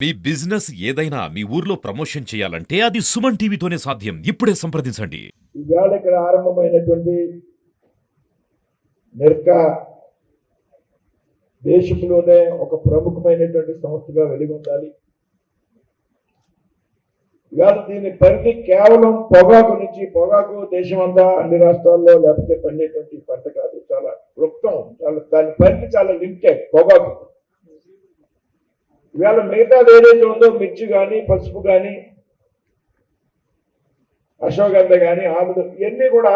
మీ business ఏదైనా మీ ఊర్లో promotion చేయాలంటే అది సుమన్ టీవీతోనే సాధ్యం. ఇప్పుడే సంప్రదించండి. ఇవాళ ఇక్కడ ఆరంభమైనటువంటి మెర్కా దేశంలోనే ఒక ప్రముఖమైనటువంటి సంస్థగా వెలుగొందాలి. ఇవాళ దీని పరిధి కేవలం పొగాకు నుంచి పొగాకు దేశమంతా అన్ని రాష్ట్రాల్లో లేకపోతే పండేటువంటి పంట కాదు. చాలా క్లుప్తం చాలా దాని పరిధి చాలా లిమిటెడ్ పొగాకు. ఇవాళ మిగతాది ఏదైతే ఉందో మిర్చి కానీ పసుపు కానీ అశ్వగంధ కానీ ఆముదం ఇవన్నీ కూడా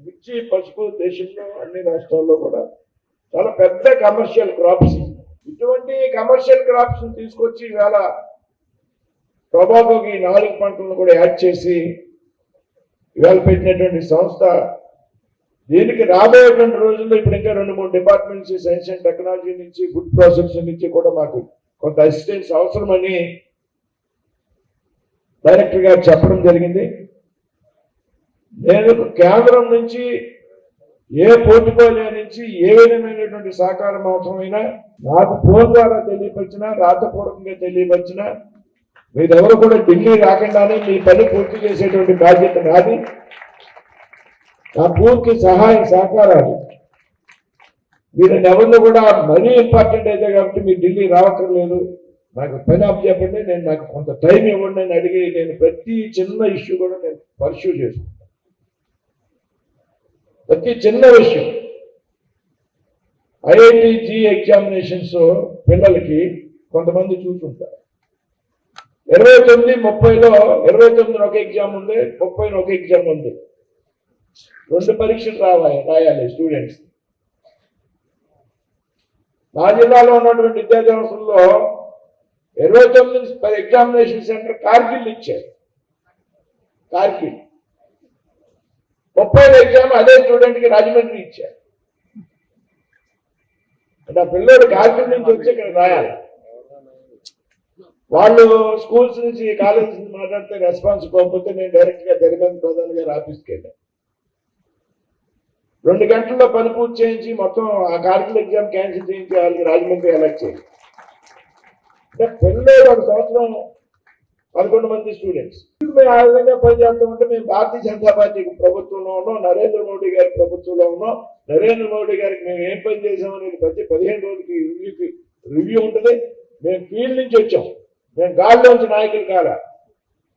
మిర్చి పసుపు దేశంలో అన్ని రాష్ట్రాల్లో కూడా చాలా పెద్ద కమర్షియల్ క్రాప్స్ ఇటువంటి కమర్షియల్ క్రాప్స్ తీసుకొచ్చి ఇవాళ టొబాకోకి నాలుగు పంటలను కూడా యాడ్ చేసి ఇవాళ పెట్టినటువంటి సంస్థ దీనికి రాబోయేటువంటి రోజుల్లో ఇప్పుడు ఇంకా రెండు మూడు డిపార్ట్మెంట్స్ సైన్స్ అండ్ టెక్నాలజీ నుంచి ఫుడ్ ప్రాసెసింగ్ నుంచి కూడా మాకు కొంత అసిస్టెన్స్ అవసరమని డైరెక్టర్ గారు చెప్పడం జరిగింది. నేను కేంద్రం నుంచి ఏ పోర్టుకోలియా నుంచి ఏ విధమైనటువంటి సహకారం అవసరమైనా నాకు ఫోన్ ద్వారా తెలియపరిచినా రాతపూర్వకంగా తెలియపరిచినా మీరెవరు కూడా ఢిల్లీ రాకుండానే మీ పని పూర్తి చేసేటువంటి బాధ్యత నాది. నా పూర్తి సహాయం సహకారాలు. మీరు ఎవరిని కూడా మరీ ఇంపార్టెంట్ అయితే కాబట్టి మీరు ఢిల్లీ రావక్కర్లేదు నాకు పని అప్ చెప్పండి నేను నాకు కొంత టైం ఇవ్వండి అని అడిగి నేను ప్రతి చిన్న ఇష్యూ కూడా నేను పర్సూ చేసుకుంటాను ప్రతి చిన్న విషయం ఐఐటి జీ ఎగ్జామినేషన్స్ పిల్లలకి కొంతమంది చూసుంటారు ఇరవై తొమ్మిది ముప్పైలో ఇరవై తొమ్మిది ఒక ఎగ్జామ్ ఉంది ముప్పై ఒక ఎగ్జామ్ ఉంది. రెండు పరీక్షలు రావాలి రాయాలి స్టూడెంట్స్ మా జిల్లాలో ఉన్నటువంటి విద్యాసంస్థల్లో ఇరవై తొమ్మిది ఎగ్జామినేషన్ సెంటర్ కార్గిల్ ఇచ్చారు. కార్గిల్ ముప్పై ఎగ్జామ్ అదే స్టూడెంట్కి రాజమండ్రి ఇచ్చారు. అంటే ఆ పిల్లలు కార్గిల్ నుంచి వచ్చి ఇక్కడ రాయాలి. వాళ్ళు స్కూల్స్ నుంచి కాలేజెస్ నుంచి మాట్లాడితే రెస్పాన్స్ ఇవ్వకపోతే నేను డైరెక్ట్గా జరిగిన ప్రధాని గారి ఆఫీస్కి వెళ్ళాను. రెండు గంటల్లో పని పూర్తి చేయించి మొత్తం ఆ కార్గిల్ ఎగ్జామ్ క్యాన్సిల్ చేయించి వాళ్ళకి రాజమండ్రి ఎలక్ట్ చేయాలి. అంటే ఒక సంవత్సరం పదకొండు మంది స్టూడెంట్స్ మేము ఆ విధంగా పనిచేస్తామంటే మేము భారతీయ జనతా పార్టీ ప్రభుత్వంలో ఉన్నాం నరేంద్ర మోడీ గారి ప్రభుత్వంలో ఉన్నాం. నరేంద్ర మోడీ గారికి మేము ఏం పని చేసాం అనేది ప్రతి పదిహేను రోజులకి రివ్యూకి రివ్యూ ఉంటుంది. మేము ఫీల్డ్ నుంచి వచ్చాం. మేము గాల్లోంచి నాయకులు కాదా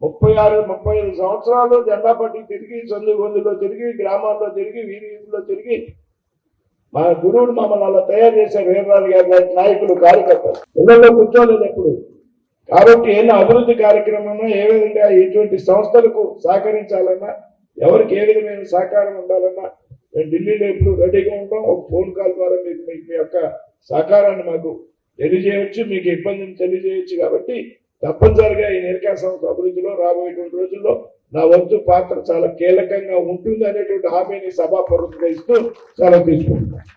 ముప్పై ఆరు ముప్పై ఐదు సంవత్సరాలు జెండా పట్టి తిరిగి చందు గొంతులో తిరిగి గ్రామాల్లో తిరిగి వీధి వీధిలో తిరిగి మా గురువులు మమ్మల్ని అలా తయారు చేశారు. వీరరాజు గారు నాయకులు కార్యకర్తలు. ఇళ్ళలో కూర్చోలేదు ఎప్పుడు. కాబట్టి ఏదైనా అభివృద్ధి కార్యక్రమం ఏ విధంగా ఎటువంటి సంస్థలకు సహకరించాలన్నా ఎవరికి ఏ విధమైన సహకారం ఉండాలన్నా మేము ఢిల్లీలో ఎప్పుడు రెడీగా ఉంటాం ఒక ఫోన్ కాల్ ద్వారా మీకు మీకు మీ యొక్క సహకారాన్ని మాకు తెలియజేయవచ్చు మీకు ఇబ్బందిని తెలియజేయవచ్చు కాబట్టి తప్పనిసరిగా ఈ నిరకా సంస్థ అభివృద్ధిలో రాబోయేటువంటి రోజుల్లో నా వంతు పాత్ర చాలా కీలకంగా ఉంటుంది అనేటువంటి హామీని సభాపూర్వకంగా ఇస్తూ చాలా తీసుకుంటున్నాను.